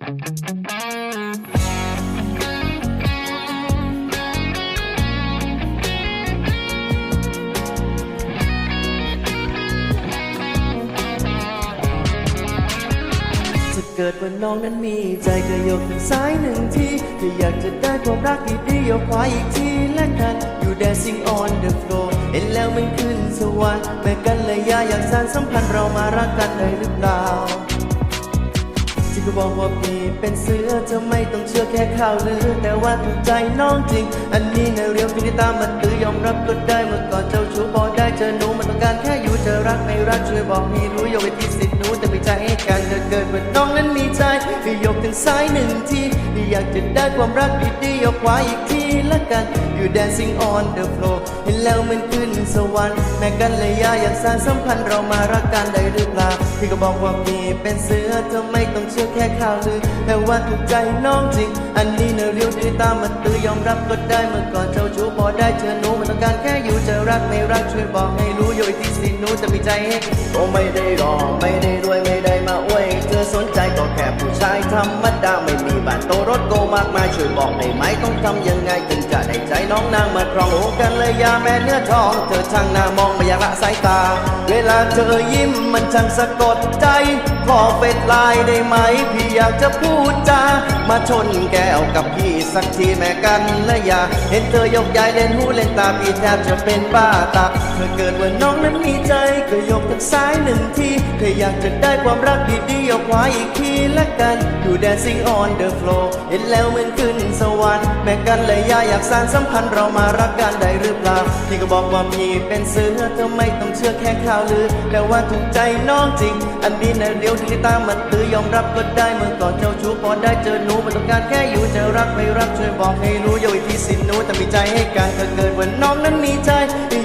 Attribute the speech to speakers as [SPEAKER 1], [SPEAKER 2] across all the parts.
[SPEAKER 1] ถ้าเกิดว่าน้องนั้นมีใจก็ยกทางซ้ายหนึ่งทีก็อยากจะได้ความรักดีๆยกขวาอีกทีและกัน อยู่ dancing on the floor เห็นแล้วมันขึ้นสวรรค์แม่กันเลยยาอยากสานสัมพันธ์เรามารักกันได้หรือเปล่า ที่ก็บอกว่าพี่เป็นเสือจะไม่ต้องเชื่อแค่ข่าวลือ แต่ว่าถูกใจน้องจริง อันนี้ในเรียวพี่นี่ตามมันตือยอมรับก็ได้เมื่อก่อนเจ้าชู้พอได้เจอหนูมันต้องการแค่อยู่จะรักไม่รักช่วยบอกพี่รู้ยกเวที่สิทธิ์หนูแต่ไม่ใจให้กันเธอเกิดว่าน้องนั้นมีใจพี่ยก ซ้ายหนึ่งทีอยากจะได้ความรักดีๆยกขวาอีกทีละกัน อยู่ dancing on the floor เห็นแล้วมันขึ้นสวรรค์แม้กันเลยอยาอยากสานสัมพันธ์เรามารักกันได้หรือเปล่าพี่ก็บอกว่าพี่เป็นเสือเธอไม่ต้องเชื่อแค่ข่าวลือแต่ว่าถูกใจน้องจริง อันนี้เนอเรียวดีตามมันตือยอมรับก็ได้เมื่อก่อนเจ้าชู้พอได้เจอหนูมันต้องการแค่อยู่จะรักไม่รักช่วยบอกให้รู้โยอีกที่สิหนูจะมีใจให้ก็ไม่ได้รอไม่ได้ ธรรมดาไม่มีบ้านโตรถโกมากมายช่วยบอกได้ไหมต้องทำยังไงถึงจะได้ใจน้องนางมาครองหูกันเลยยาแม่เนื้อทอง เธอช่างหน้ามองไม่อยากละสายตา เวลาเธอยิ้มมันช่างสะกดใจ ขอเฟซไลน์ได้ไหมพี่อยากจะพูดจา มาชนแก้วกับพี่สักทีแม่กันและอย่า เห็นเธอยกย้ายเล่นหูเล่นตาพี่แทบจะเป็นบ้าตาเธอเกิดว่าน้องนั้นมีใจก็ยกทางซ้ายหนึ่งทีเคยอยากจะได้ความรักดีๆยกขวาอีกทีละกันอยู่ dancing on the floor เห็นแล้วเหมือนขึ้นสวรรค์แม่กันและย่าอยากสานสัมพันธ์เรามารักกันได้หรือเปล่าพี่ก็บอกว่าพีเป็นเสือเธอไม่ต้องเชื่อแค่ข่าวลือแต่ว่าถูกใจน้องจริง อันนี้นะเดี๋ยวที่ตามมันตือยอมรับก็ได้เมื่อก่อนเจ้าชู้พอได้เจอหนูมันต้องการแค่อยู่จะรักไม่รักช่วยบอกให้รู้โยอีกที่สิ้นูแต่มีใจให้กันถ้าเกิดว่าน้องนั้นมีใจ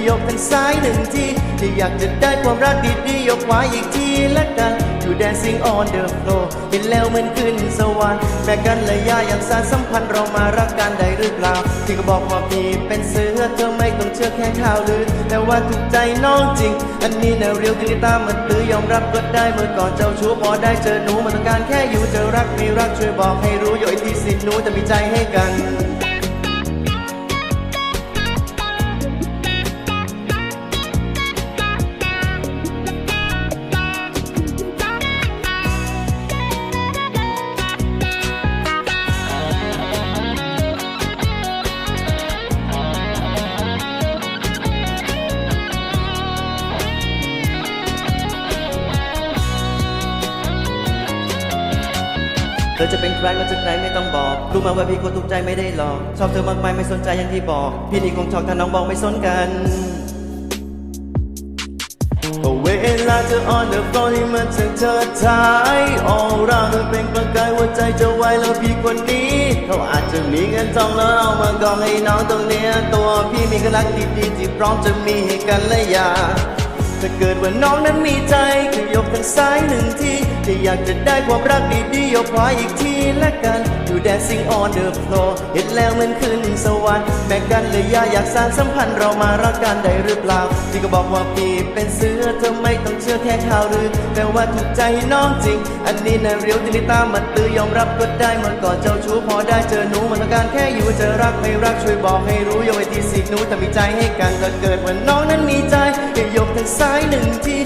[SPEAKER 1] ยกทางซ้ายหนึ่งที ที่อยากจะได้ความรักดีๆยกขวาอีกทีละกันอยู่ dancing on the floor เห็นแล้วมันขึ้นสวรรค์แม่กันและย่าอยากสานสัมพันธ์เรามารักกันได้หรือเปล่าที่ก็บอกว่าพี่เป็นเสือเธอไม่ต้องเชื่อแค่ข่าวลือ แต่ว่าถูกใจน้องจริง อันนี้นะเรียวที่ตามมันตือยอมรับก็ได้เมื่อก่อนเจ้าชู้พอได้เจอหนูมันต้องการแค่อยู่จะรักไม่รักช่วยบอกให้รู้โยอีกที่สิหนูจะมีใจให้กัน เธอจะเป็นใครมาจากไหนไม่ต้องบอกรู้มาว่าพี่คนถูกใจไม่ได้หลอก ชอบเธอมากมายไม่สนใจอย่างที่บอก พี่นี่คงชอบถ้าน้องบอกไม่สนกันเวลาเธอ on the floor ที่มันจะเธอท้ายออร่าเธอเป็นประกายหัวใจจะไวแล้วพี่คนนี้ เขาอาจจะมีเงินทองแล้วเอามากองให้น้องตรงเนี้ยตัวพี่มีกรักดีๆที่พร้อมจะมีให้กันและอยากถ้าเกิดว่าน้องนั้นมีใจก็ยกทางซ้ายหนึ่งที ที่อยากจะได้ความรักดีๆยกขวาอีกทีละกัน อยู่ dancing on the floor เห็นแล้วเหมันขึ้นสวรรค์แม่กันเลยอยาอยากสร้านสัมพันธ์เรามารักกันได้หรือเปล่าที่ก็บอกว่าพี่เป็นเสือเธอไม่ต้องเชื่อแค่ข่าวลือแต่ว่าถูกใจน้องจริง อันนี้นะเรียวที่ได้ตามมันตือยอมรับก็ได้เมื่อก่อนเจ้าชู้พอได้เจอหนูมันต้องการแค่อยู่จะรักไม่รักช่วยบอกให้รู้โยไว้ที่สิหนูแต่มีใจให้กันถ้าเกิดว่าน้องนั้นมีใจก็ยกทางซ้ายหนึ่งที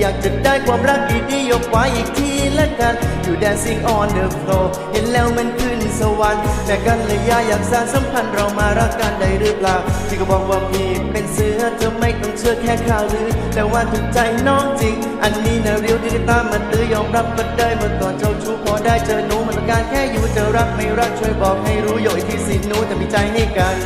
[SPEAKER 1] อยากจะได้ความรักดีๆยกขวาอีกทีละกัน อยู่ dancing on the floor เห็นแล้วมันขึ้นสวรรค์แต่กันเลยอยาอยากสานสัมพันธ์เรามารักกันได้หรือเปล่าที่ก็บอกว่าพี่เป็นเสือเธอไม่ต้องเชื่อแค่ข่าวลือแต่ว่าถูกใจน้องจริง อันนี้นะเรียวที่ได้ตามมันตือยอมรับก็ได้เมื่อก่อนเจ้าชู้พอได้เจอหนูมันต้องการแค่อยู่จะรักไม่รักช่วยบอกให้รู้โยอีกที่สิหนูแต่มีใจให้กัน